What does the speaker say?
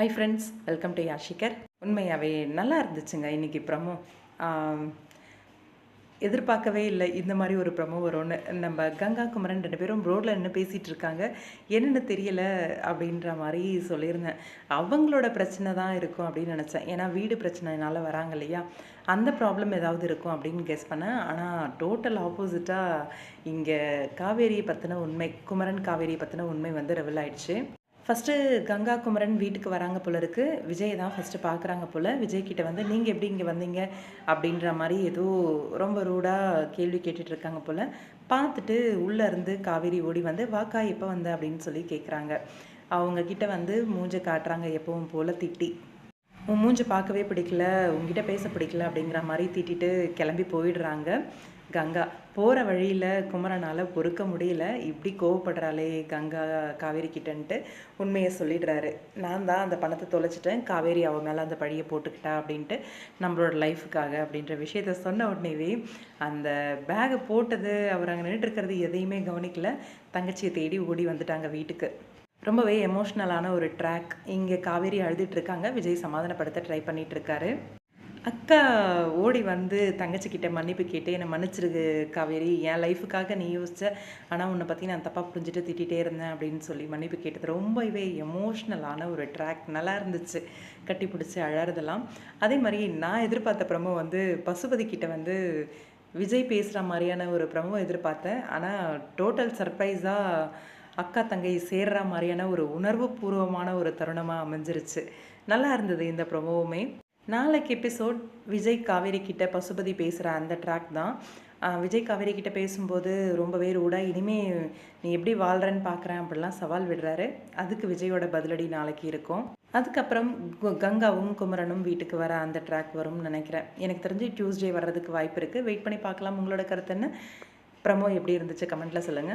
High friends welcome to யாஷிகர் உண்மையாகவே நல்லா இருந்துச்சுங்க இன்னைக்கு ப்ரமோ எதிர்பார்க்கவே இல்லை இந்த மாதிரி ஒரு ப்ரமோ வரும்னு. நம்ம கங்கா குமரன் ரெண்டு பேரும் ரோட்டில் நின்று பேசிகிட்டு இருக்காங்க. என்னென்னு தெரியலை அப்படின்ற மாதிரி சொல்லியிருந்தேன். அவங்களோட பிரச்சனை தான் இருக்கும் அப்படின்னு நினச்சேன். ஏன்னா வீடு பிரச்சனைனால வராங்க இல்லையா? அந்த ப்ராப்ளம் ஏதாவது இருக்கும் அப்படின்னு கெஸ் பண்ணேன். ஆனால் டோட்டல் ஆப்போசிட்டாக இங்கே காவேரியை பற்றின உண்மை குமரன் காவேரியை பற்றின உண்மை வந்து ரெவல் ஆயிடுச்சு. ஃபஸ்ட்டு கங்கா குமரன் வீட்டுக்கு வராங்க போல இருக்கு. விஜய் தான் ஃபஸ்ட்டு பார்க்குறாங்க போல். விஜய்கிட்ட வந்து நீங்கள் எப்படி இங்கே வந்தீங்க? அப்படின்ற மாதிரி ஏதோ ரொம்ப ரூடாக கேள்வி கேட்டுட்டு இருக்காங்க போல். பார்த்துட்டு உள்ளே இருந்து காவேரி ஓடி வந்து வாக்கா எப்போ வந்த? அப்படின்னு சொல்லி கேட்குறாங்க அவங்கக்கிட்ட வந்து மூஞ்ச காட்டுறாங்க எப்பவும் போல் திட்டி. உன் மூஞ்சி பார்க்கவே பிடிக்கல உங்ககிட்ட பேச பிடிக்கல அப்படிங்கிற மாதிரி திட்டிட்டு கிளம்பி போயிடுறாங்க கங்கா. போகிற வழியில் குமரனால் பொறுக்க முடியல இப்படி கோவப்படுறாளே கங்கா காவேரி கிட்டன்ட்டு உண்மையை சொல்லிடுறாரு. நான் தான் அந்த பணத்தை தொலைச்சிட்டேன் காவேரி அவன் மேலே அந்த பழியை போட்டுக்கிட்டா அப்படின்ட்டு நம்மளோட லைஃபுக்காக அப்படின்ற விஷயத்த சொன்ன உடனேவே அந்த பேகை போட்டது அவர் அங்கே நின்றுட்டு இருக்கிறது எதையுமே கவனிக்கல. தங்கச்சியை தேடி ஓடி வந்துட்டாங்க வீட்டுக்கு. ரொம்பவே எமோஷ்னலான ஒரு ட்ராக் இங்கே காவேரி அழுதுட்ருக்காங்க விஜய் சமாதானப்படுத்த ட்ரை பண்ணிகிட்ருக்காரு அக்கா ஓடி வந்து தங்கச்சிக்கிட்ட மன்னிப்பு கேட்டு என்னை மன்னிச்சிருக்கு காவேரி. என் லைஃபுக்காக நீ யோசிச்ச ஆனால் உன்னை பற்றி நான் தப்பாக புரிஞ்சுட்டு திட்டிகிட்டே இருந்தேன் அப்படின்னு சொல்லி மன்னிப்பு கேட்டது. ரொம்பவே எமோஷ்னலான ஒரு ட்ராக் நல்லா இருந்துச்சு. கட்டி பிடிச்சி அழறதெல்லாம். அதே மாதிரி நான் எதிர்பார்த்த ப்ரமோ வந்து பசுபதி கிட்ட வந்து விஜய் பேசுகிற மாதிரியான ஒரு ப்ரமோ எதிர்பார்த்தேன். ஆனால் டோட்டல் சர்ப்ரைஸாக அக்கா தங்கை சேர்ற மாதிரியான ஒரு உணர்வு பூர்வமான ஒரு தருணமாக அமைஞ்சிருச்சு. நல்லா இருந்தது இந்த ப்ரொமோவுமே நாளைக்கு எபிசோட் விஜய் காவேரி கிட்ட பசுபதி பேசுகிற அந்த ட்ராக் தான். விஜய் காவேரி கிட்ட பேசும்போது ரொம்பவே ரூடாக இனிமே நீ எப்படி வாழ்கிறன்னு பார்க்குறேன் அப்படிலாம் சவால் விடுறாரு. அதுக்கு விஜயோட பதிலடி நாளைக்கு இருக்கும். அதுக்கப்புறம் கு- கங்காவும் குமரனும் வீட்டுக்கு வர அந்த ட்ராக் வரும்னு நினைக்கிறேன். எனக்கு தெரிஞ்சு டியூஸ்டே வர்றதுக்கு வாய்ப்பு இருக்குது வெயிட் பண்ணி பார்க்கலாம் உங்களோட கருத்து என்ன? ப்ரமோ எப்படி இருந்துச்சு? கமெண்ட்டில் சொல்லுங்கள்